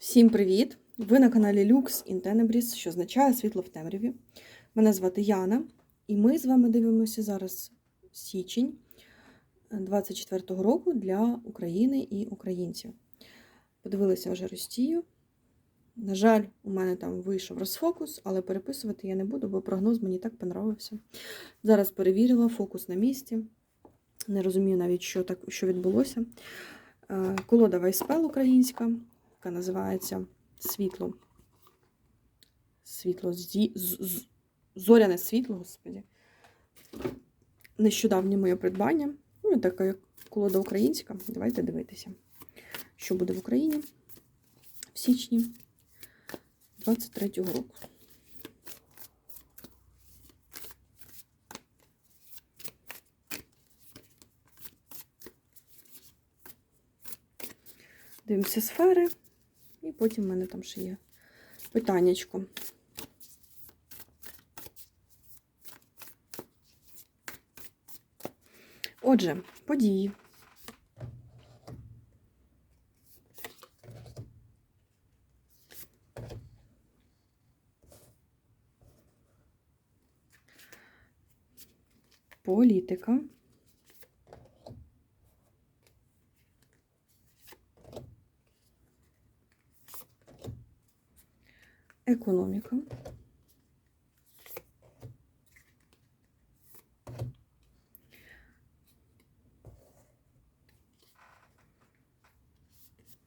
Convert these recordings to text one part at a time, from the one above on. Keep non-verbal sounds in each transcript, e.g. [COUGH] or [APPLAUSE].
Всім привіт! Ви на каналі Lux in Tenebris, що означає світло в темряві. Мене звати Яна, і ми з вами дивимося зараз січень 24-го року для України і українців. Подивилися вже Росію. На жаль, у мене там вийшов розфокус, але переписувати я не буду, бо прогноз мені так понравився. Зараз перевірила фокус на місці. Не розумію навіть, що, так, що відбулося. Е, Колода Вайспел українська яка називається Світло. Світло зі... з... Зоряне світло, господі. Нещодавнє моє придбання. Ну, така як колода українська. Давайте дивитися, що буде в Україні в січні 23-го року. Дивимося сфери. І потім в мене там ще є питаннячко. Отже, події. Політика. Економіка.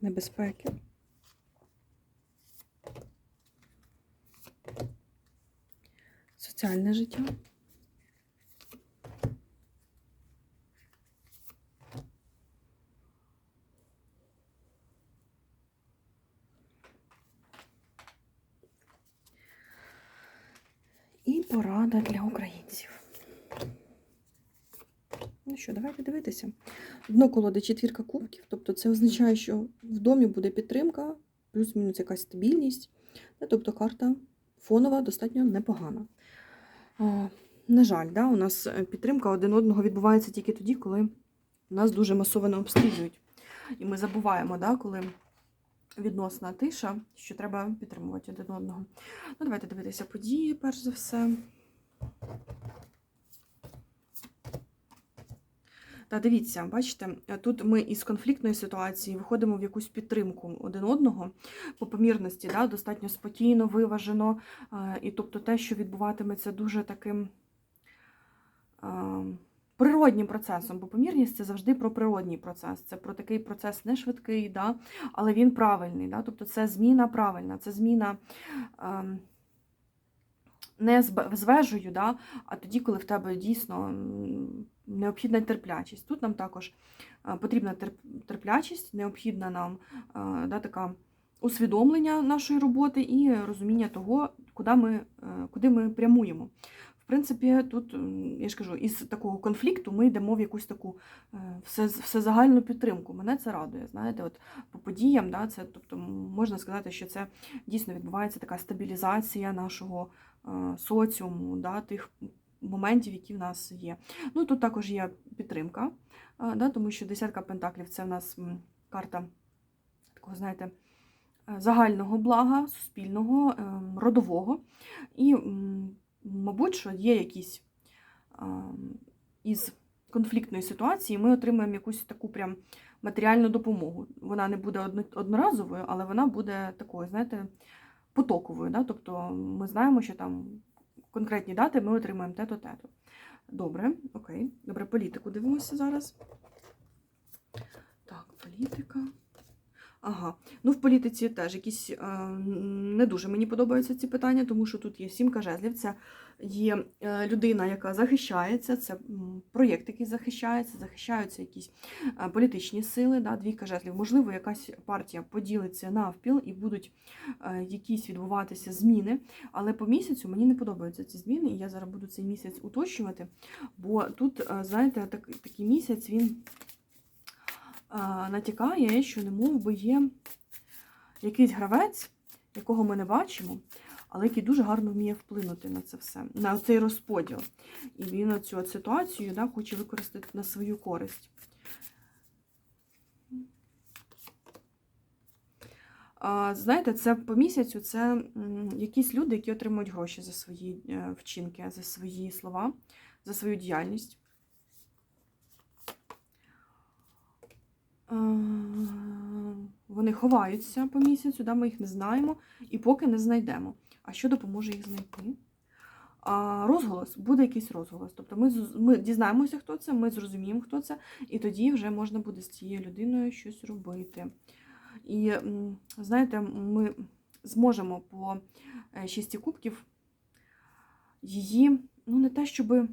Небезпеки. Соціальне життя. І порада для українців. Ну дивитися. Дно колоди четвірка кубків, тобто це означає, що в домі буде підтримка, плюс-мінус якась стабільність. Тобто карта фонова достатньо непогана. На жаль, да, у нас е, підтримка один одного відбувається тільки тоді, коли нас дуже масово обстрілюють. І ми забуваємо, да, коли відносна тиша, що треба підтримувати один одного. Ну, давайте дивитися події, перш за все. Та дивіться, бачите, тут ми із конфліктної ситуації виходимо в якусь підтримку один одного по помірності, да, достатньо спокійно, виважено. е, І тобто те, що відбуватиметься дуже таким е, природнім процесом, бо помірність це завжди про природній процес. Це про такий процес не швидкий, да, але він правильний. Да, Тобто це зміна правильна, це зміна. е, Не з б- з вежею, да, а тоді, коли в тебе дійсно необхідна терплячість. Тут нам також е, потрібна терплячість, необхідна нам е, да, така усвідомлення нашої роботи і розуміння того, куди ми, е, куди ми прямуємо. В принципі, тут, я ж кажу, із такого конфлікту ми йдемо в якусь таку все, всезагальну підтримку. Мене це радує. Знаєте, от по подіям, да, це, тобто, можна сказати, що це дійсно відбувається така стабілізація нашого соціуму, да, тих моментів, які в нас є. Ну, тут також є підтримка, да, тому що десятка пентаклів це в нас карта такого, знаєте, е, загального блага, суспільного, ем, родового. І, мабуть, що є якісь із конфліктної ситуації, ми отримаємо якусь таку прям матеріальну допомогу. Вона не буде одноразовою, але вона буде такою, знаєте, потоковою. Да? Тобто ми знаємо, що там конкретні дати ми отримаємо те-то, те-то. Добре, окей. Добре, політику дивимося зараз. Так, політика. Ага. Ну, в політиці теж якісь е, не дуже мені подобаються ці питання, тому що тут є сімка жезлів. Це є е, людина, яка захищається, це проєкт, який захищається, захищаються якісь е, політичні сили, да, двійка жезлів. Можливо, якась партія поділиться навпіл і будуть е, якісь відбуватися зміни. Але по місяцю мені не подобаються ці зміни, і я зараз буду цей місяць уточнювати. Бо тут, знаєте, так, такий місяць він натякає, що не би є якийсь гравець, якого ми не бачимо, але який дуже гарно вміє вплинути на це все, на цей розподіл. І він цю ситуацію да, хоче використати на свою користь. Знаєте, це по місяцю це якісь люди, які отримують гроші за свої е, вчинки, за свої слова, за свою діяльність. Вони ховаються по місяцю, да, ми їх не знаємо і поки не знайдемо. А що допоможе їх знайти? А, розголос, буде якийсь розголос. Тобто ми, ми дізнаємося, хто це, ми зрозуміємо, хто це, і тоді вже можна буде з цією людиною щось робити. І знаєте, ми зможемо по е, шісті кубків її, ну не те, щоб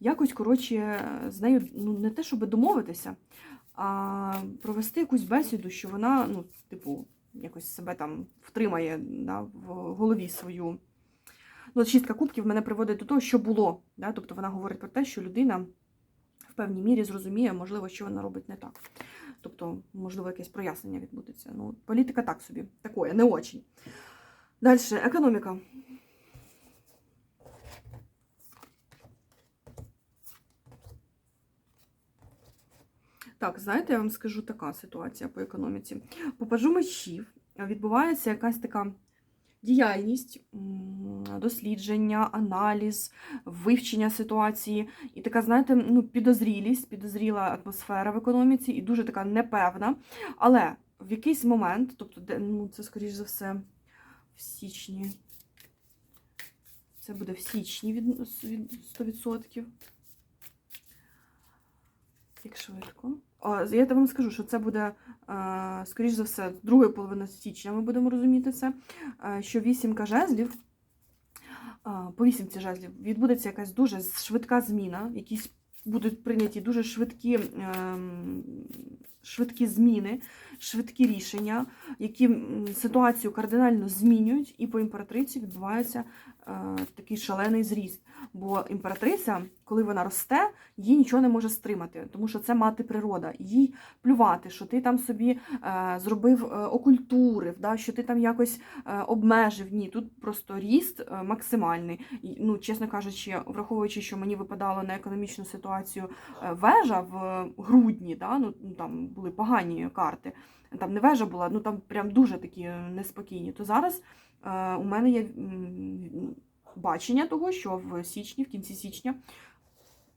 якось, коротше, з нею ну, не те, щоб домовитися, а провести якусь бесіду, що вона, ну, типу, якось себе там втримає да, в голові свою. Ну, шістка кубків мене приводить до того, що було. Да? Тобто вона говорить про те, що людина в певній мірі зрозуміє, можливо, що вона робить не так. Тобто, можливо, якесь прояснення відбудеться. Ну, політика так собі, такое, не очень. Далі, економіка. Так, знаєте, я вам скажу така ситуація по економіці. По пажу мечів відбувається якась така діяльність, дослідження, аналіз, вивчення ситуації. І така, знаєте, ну, підозрілість, підозріла атмосфера в економіці і дуже така непевна. Але в якийсь момент, тобто, ну, це, скоріш за все, в січні. Це буде в січні від 100%. Як швидко. О, я вам скажу, що це буде, е, скоріш за все, другої половини січня ми будемо розуміти це, е, що вісімка жезлів, е, по вісімці жезлів відбудеться якась дуже швидка зміна, якісь будуть прийняті дуже швидкі, ем, швидкі зміни, швидкі рішення, які ситуацію кардинально змінюють, і по імператриці відбувається е, такий шалений зріст. Бо імператриця, коли вона росте, її нічого не може стримати, тому що це мати природа. Їй плювати, що ти там собі е, зробив е, окультурив, да, що ти там якось е, обмежив. Ні, тут просто ріст е, максимальний. І, ну, чесно кажучи, враховуючи, що мені випадало на економічну ситуацію е, вежа в грудні, да, ну, там були погані карти. Там не вежа була, ну там прям дуже такі неспокійні. То зараз е, у мене є бачення того, що в січні, в кінці січня,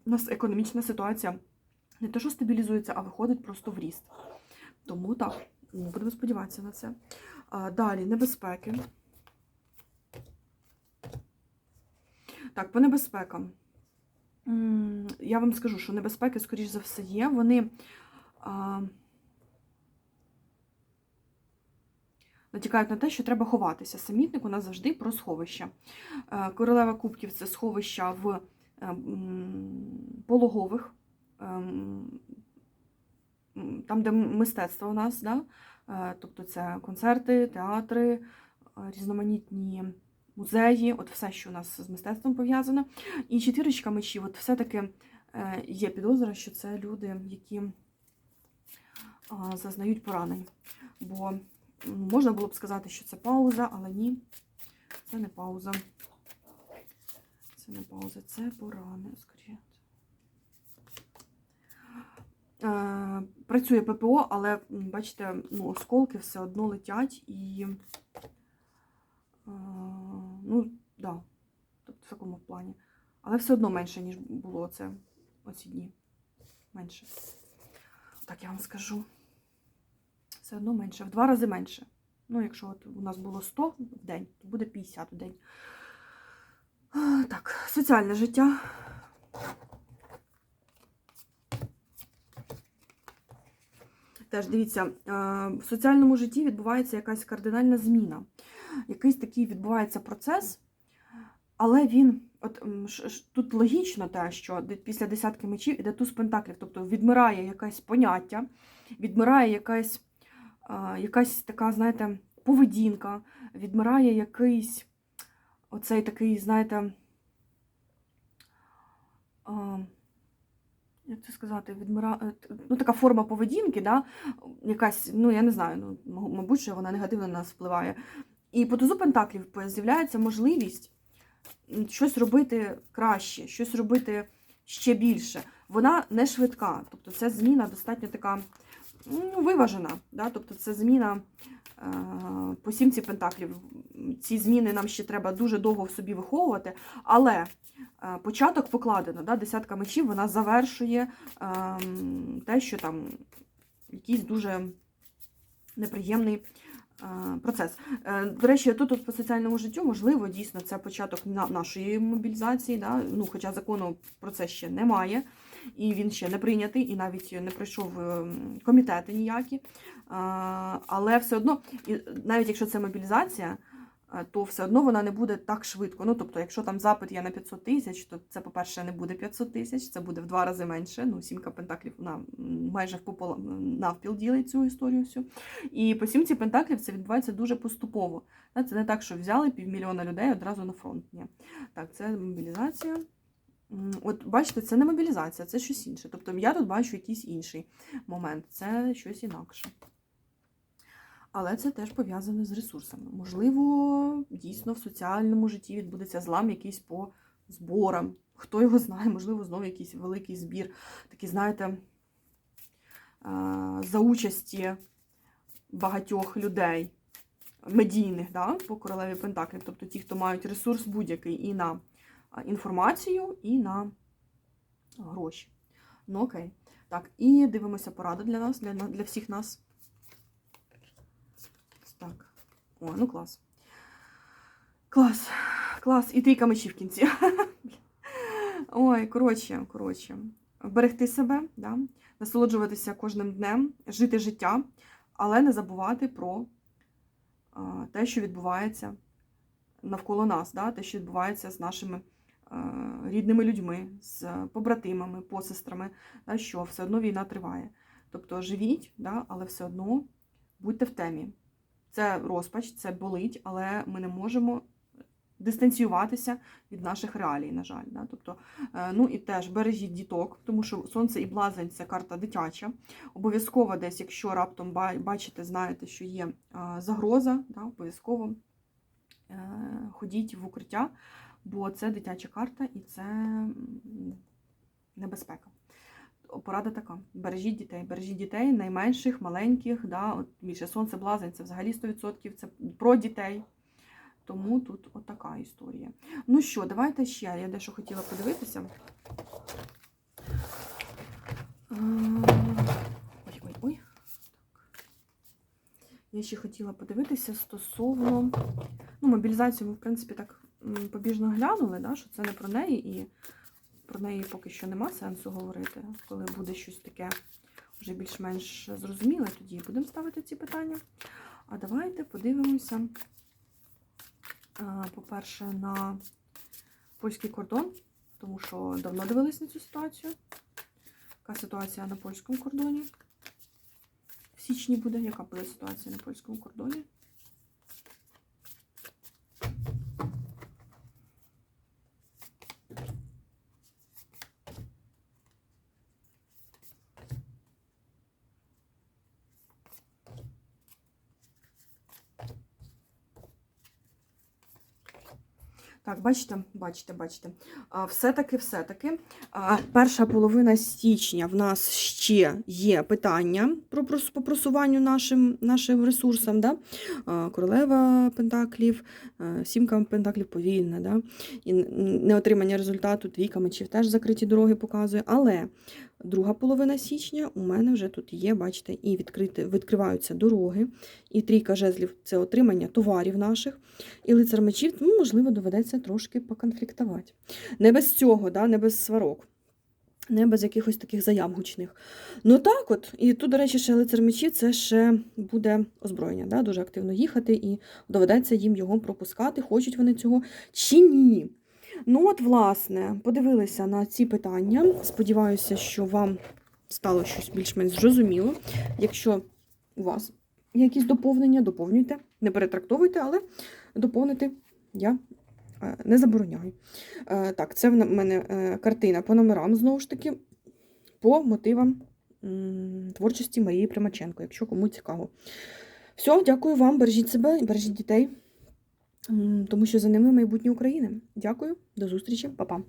у нас економічна ситуація не те, що стабілізується, а виходить просто в ріст. Тому так, будемо сподіватися на це. А, далі, небезпеки. Так, по небезпекам. Я вам скажу, що небезпеки, скоріш за все, є. Вони. А, натякають на те, що треба ховатися. Самітник у нас завжди про сховище. Е, Королева кубків це сховища в е, пологових, ем, там, де мистецтво у нас, да? Е, тобто це концерти, театри, е, різноманітні музеї, от все, що у нас з мистецтвом пов'язано. І четвірочка мечів, от все-таки є підозра, що це люди, які зазнають поранень. Бо можна було б сказати, що це пауза, але ні, це не пауза. Це не пауза, це порани, скоріше. Працює ППО, але бачите, ну, осколки все одно летять і. Ну, да, тобто в такому плані. Але все одно менше, ніж було це оці дні. Менше. Так я вам скажу. Все одно менше, в два рази менше. Ну, якщо от у нас було 100 в день, то буде 50 в день. Так, соціальне життя. Теж дивіться, в соціальному житті відбувається якась кардинальна зміна. Якийсь такий відбувається процес, але він, от тут логічно те, що після десятки мечів іде туз пентаклів, тобто відмирає якесь поняття, відмирає якась, якась така, знаєте, поведінка, відмирає якийсь оцей такий, знаєте, як це сказати, відмира... е, ну, така форма поведінки, да? якась, ну я не знаю, ну, мабуть, що вона негативно на нас впливає. І по тузу Пентаклів з'являється можливість щось робити краще, щось робити ще більше. Вона не швидка, тобто це зміна достатньо така ну, виважена. Да? Тобто це зміна Е, По сімці пентаклів ці зміни нам ще треба дуже довго в собі виховувати, але е, початок покладено. Да? Десятка мечів вона завершує ем, те, що там якийсь дуже неприємний е, процес. Е, До речі, тут от по соціальному життю, можливо, дійсно це початок нашої мобілізації, да? ну, хоча закону про це ще немає, і він ще не прийнятий, і навіть не пройшов е, комітети ніякі. Е, Але все одно, навіть якщо це мобілізація, е, то все одно вона не буде так швидко. Ну, тобто, якщо там запит є на 500 тисяч, то це, по-перше, не буде 500 тисяч, це буде в два рази менше. Ну, сімка пентаклів вона майже впопола навпіл ділить цю історію всю. І по сімці пентаклів це відбувається дуже поступово. Це не так, що взяли півмільйона людей одразу на фронт. Ні. Так, це мобілізація. От бачите, це не мобілізація, це щось інше. Тобто я тут бачу якийсь інший момент, це щось інакше. Але це теж пов'язано з ресурсами. Можливо, дійсно в соціальному житті відбудеться злам якийсь по зборам. Хто його знає, можливо, знову якийсь великий збір. Такий, знаєте, за участі багатьох людей, медійних, да, по королеві Пентаклів, тобто ті, хто мають ресурс будь-який і на інформацію, і на гроші. Ну окей. Так, і дивимося пораду для нас, для, для всіх нас. Так. О, ну клас. Клас. Клас. І трійка мечів в кінці. [LAUGHS] Ой, коротше, коротше. Берегти себе, да? насолоджуватися кожним днем, жити життя, але не забувати про те, що відбувається навколо нас, да? те, що відбувається з нашими рідними людьми, з побратимами, посестрами, да? що все одно війна триває. Тобто живіть, да? але все одно будьте в темі. Це розпач, це болить, але ми не можемо дистанціюватися від наших реалій, на жаль. Да? Тобто, е, ну і теж бережіть діток, тому що сонце і блазень це карта дитяча. Обов'язково десь, якщо раптом бачите, знаєте, що є е, загроза, да? обов'язково е, ходіть в укриття, бо це дитяча карта і це небезпека. Порада така: бережіть дітей, бережіть дітей, найменших, маленьких, да, от більше сонце блазень, це взагалі 100%, це про дітей. Тому тут отака історія. Ну що, давайте ще. Я дещо хотіла подивитися. Ой, ой, ой. Я ще хотіла подивитися стосовно. Ну, мобілізацію ми, в принципі, так побіжно глянули, да, що це не про неї, і про неї поки що нема сенсу говорити. Коли буде щось таке вже більш-менш зрозуміле, тоді будемо ставити ці питання. А давайте подивимося, по-перше, на польський кордон, тому що давно дивились на цю ситуацію. Яка ситуація на польському кордоні? В січні буде. Яка буде ситуація на польському кордоні? Так, бачите, бачите, бачите. Все-таки, все-таки. Перша половина січня в нас ще є питання про по просуванню нашим, нашим ресурсам. Да? Королева Пентаклів, сімка Пентаклів повільна. Да? І неотримання результату двійка мечів теж закриті дороги показує. Але друга половина січня у мене вже тут є, бачите, і відкрити, відкриваються дороги, і трійка жезлів це отримання товарів наших. І лицар мечів, ну, можливо, доведеться трошки поконфліктувати. Не без цього, да, не без сварок, не без якихось таких заяв гучних. Ну так от, і тут, до речі, ще лицар мечів це ще буде озброєння, да, дуже активно їхати, і доведеться їм його пропускати, хочуть вони цього чи ні. Ну, от, власне, подивилися на ці питання. Сподіваюся, що вам стало щось більш-менш зрозуміло. Якщо у вас якісь доповнення, доповнюйте, не перетрактовуйте, але доповнити я е, не забороняю. Е, Так, це в мене е, картина по номерам, знову ж таки, по мотивам творчості Марії Примаченко, якщо кому цікаво. Все, дякую вам, бережіть себе і бережіть дітей, тому що за ними майбутнє України. Дякую, до зустрічі, па-па.